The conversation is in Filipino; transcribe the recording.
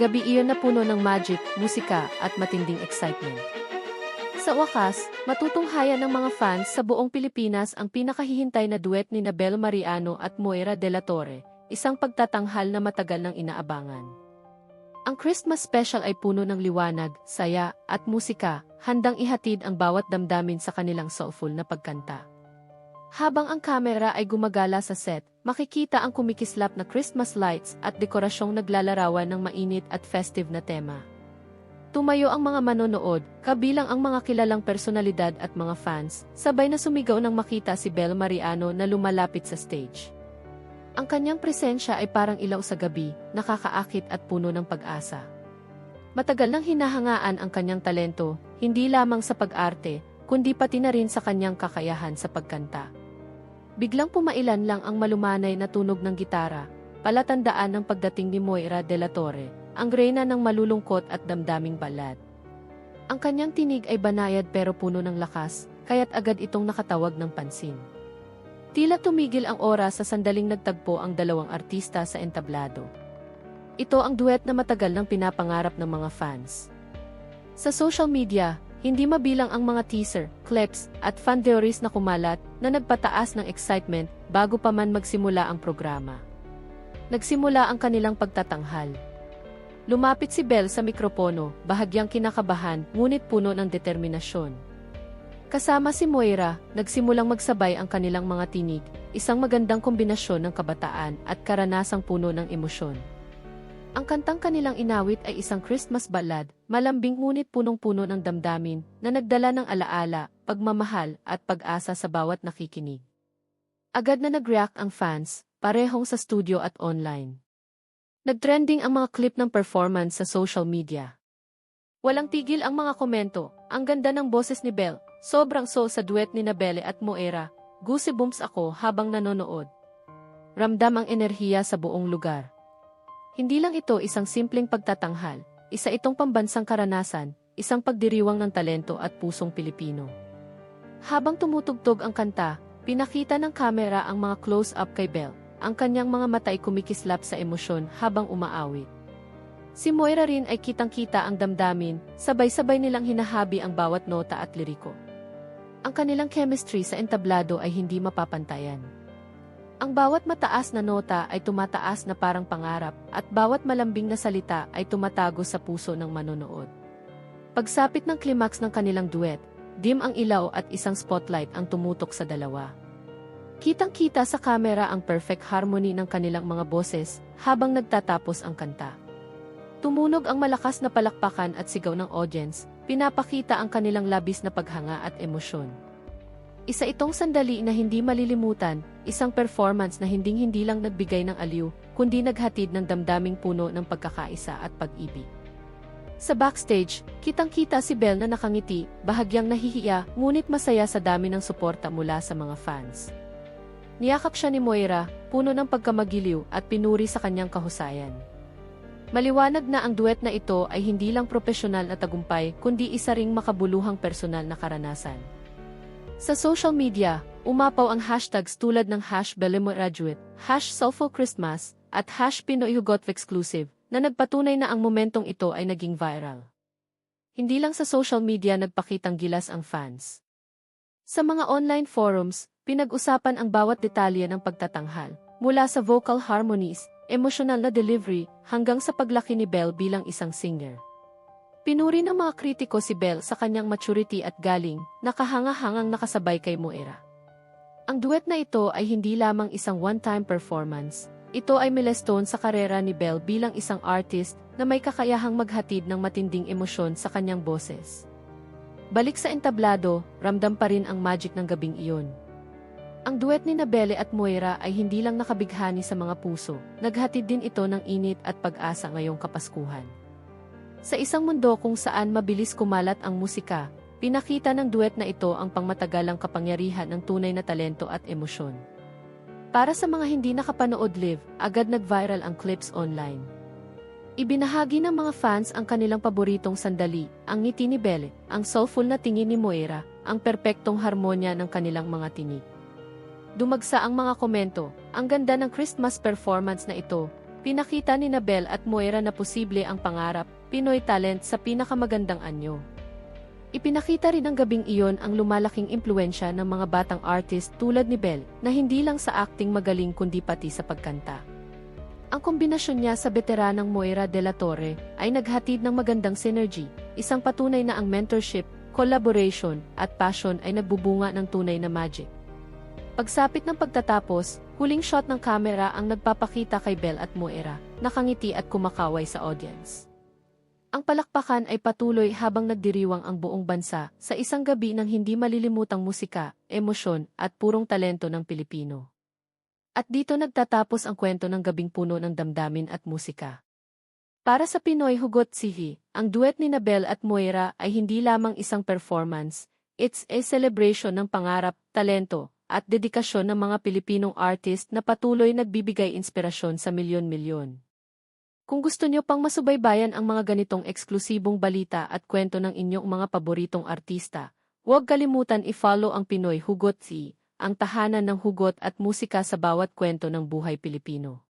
gabi iyon na puno ng magic, musika, at matinding excitement. Sa wakas, matutunghayan ng mga fans sa buong Pilipinas ang pinakahihintay na duet ni Nabel Mariano at Moira de la Torre, isang pagtatanghal na matagal ng inaabangan. Ang Christmas special ay puno ng liwanag, saya, at musika, handang ihatid ang bawat damdamin sa kanilang soulful na pagkanta. Habang ang kamera ay gumagala sa set, makikita ang kumikislap na Christmas lights at dekorasyong naglalarawan ng mainit at festive na tema. Tumayo ang mga manonood, kabilang ang mga kilalang personalidad at mga fans, sabay na sumigaw nang makita si Bel Mariano na lumalapit sa stage. Ang kanyang presensya ay parang ilaw sa gabi, nakakaakit at puno ng pag-asa. Matagal nang hinahangaan ang kanyang talento, hindi lamang sa pag-arte, kundi pati na rin sa kanyang kakayahan sa pagkanta. Biglang pumailan lang ang malumanay na tunog ng gitara, palatandaan ng pagdating ni Moira de la Torre, ang reyna ng malulungkot at damdaming balad. Ang kanyang tinig ay banayad pero puno ng lakas, kaya't agad itong nakatawag ng pansin. Tila tumigil ang oras sa sandaling nagtagpo ang dalawang artista sa entablado. Ito ang duet na matagal nang pinapangarap ng mga fans. Sa social media, hindi mabilang ang mga teaser, clips, at fan theories na kumalat na nagpataas ng excitement bago pa man magsimula ang programa. Nagsimula ang kanilang pagtatanghal. Lumapit si Belle sa mikropono, bahagyang kinakabahan, ngunit puno ng determinasyon. Kasama si Moira, nagsimulang magsabay ang kanilang mga tinig, isang magandang kombinasyon ng kabataan at karanasang puno ng emosyon. Ang kantang kanilang inawit ay isang Christmas ballad, malambing ngunit punong-puno ng damdamin, na nagdala ng alaala, pagmamahal, at pag-asa sa bawat nakikinig. Agad na nag-react ang fans, parehong sa studio at online. Nagtrending ang mga clip ng performance sa social media. Walang tigil ang mga komento, ang ganda ng boses ni Belle, sobrang so sa duet ni Nabele at Moera, goosebumps ako habang nanonood. Ramdam ang enerhiya sa buong lugar. Hindi lang ito isang simpleng pagtatanghal, isa itong pambansang karanasan, isang pagdiriwang ng talento at pusong Pilipino. Habang tumutugtog ang kanta, pinakita ng kamera ang mga close-up kay Belle, ang kanyang mga mata ay kumikislap sa emosyon habang umaawit. Si Moira rin ay kitang-kita ang damdamin, sabay-sabay nilang hinahabi ang bawat nota at liriko. Ang kanilang chemistry sa entablado ay hindi mapapantayan. Ang bawat mataas na nota ay tumataas na parang pangarap at bawat malambing na salita ay tumatago sa puso ng manonood. Pagsapit ng klimaks ng kanilang duet, dim ang ilaw at isang spotlight ang tumutok sa dalawa. Kitang-kita sa kamera ang perfect harmony ng kanilang mga boses habang nagtatapos ang kanta. Tumunog ang malakas na palakpakan at sigaw ng audience, pinapakita ang kanilang labis na paghanga at emosyon. Isa itong sandali na hindi malilimutan, isang performance na hinding-hindi lang nagbigay ng aliw, kundi naghatid ng damdaming puno ng pagkakaisa at pag-ibig. Sa backstage, kitang-kita si Belle na nakangiti, bahagyang nahihiya, ngunit masaya sa dami ng suporta mula sa mga fans. Niyakap siya ni Moira, puno ng pagkamagiliw at pinuri sa kanyang kahusayan. Maliwanag na ang duet na ito ay hindi lang profesional na tagumpay kundi isa ring makabuluhang personal na karanasan. Sa social media, umapaw ang hashtags tulad ng hash Belemoraduate, hash Christmas, at hash Exclusive, na nagpatunay na ang momentong ito ay naging viral. Hindi lang sa social media nagpakitang gilas ang fans. Sa mga online forums, pinag-usapan ang bawat detalye ng pagtatanghal, mula sa vocal harmonies, emotional na delivery, hanggang sa paglaki ni Belle bilang isang singer. Pinuri ng mga kritiko si Belle sa kanyang maturity at galing, nakahanga-hangang nakasabay kay Moira. Ang duet na ito ay hindi lamang isang one-time performance, ito ay milestone sa karera ni Belle bilang isang artist na may kakayahang maghatid ng matinding emosyon sa kanyang boses. Balik sa entablado, ramdam pa rin ang magic ng gabing iyon. Ang duet ni Nabele at Moira ay hindi lang nakabighani sa mga puso, naghatid din ito ng init at pag-asa ngayong Kapaskuhan. Sa isang mundo kung saan mabilis kumalat ang musika, pinakita ng duet na ito ang pangmatagalang kapangyarihan ng tunay na talento at emosyon. Para sa mga hindi nakapanood live, agad nag-viral ang clips online. Ibinahagi ng mga fans ang kanilang paboritong sandali, ang ngiti ni Belle, ang soulful na tingin ni Moira, ang perpektong harmonya ng kanilang mga tinig. Dumagsa ang mga komento, ang ganda ng Christmas performance na ito, pinakita ni Nabel at Moira na posible ang pangarap, Pinoy talent sa pinakamagandang anyo. Ipinakita rin ang gabing iyon ang lumalaking impluensya ng mga batang artist tulad ni Bel na hindi lang sa acting magaling kundi pati sa pagkanta. Ang kombinasyon niya sa veteranang Moira de la Torre ay naghatid ng magandang synergy, isang patunay na ang mentorship, collaboration, at passion ay nagbubunga ng tunay na magic. Pagsapit ng pagtatapos, huling shot ng kamera ang nagpapakita kay Bel at Moira, nakangiti at kumakaway sa audience. Ang palakpakan ay patuloy habang nagdiriwang ang buong bansa sa isang gabi ng hindi malilimutang musika, emosyon, at purong talento ng Pilipino. At dito nagtatapos ang kwento ng gabing puno ng damdamin at musika. Para sa Pinoy Hugot Sihi, ang duet ni Nabel at Moira ay hindi lamang isang performance, it's a celebration ng pangarap, talento, at dedikasyon ng mga Pilipinong artist na patuloy nagbibigay inspirasyon sa milyon-milyon. Kung gusto nyo pang masubaybayan ang mga ganitong eksklusibong balita at kwento ng inyong mga paboritong artista, huwag kalimutan i-follow ang Pinoy Hugot Si, ang tahanan ng hugot at musika sa bawat kwento ng buhay Pilipino.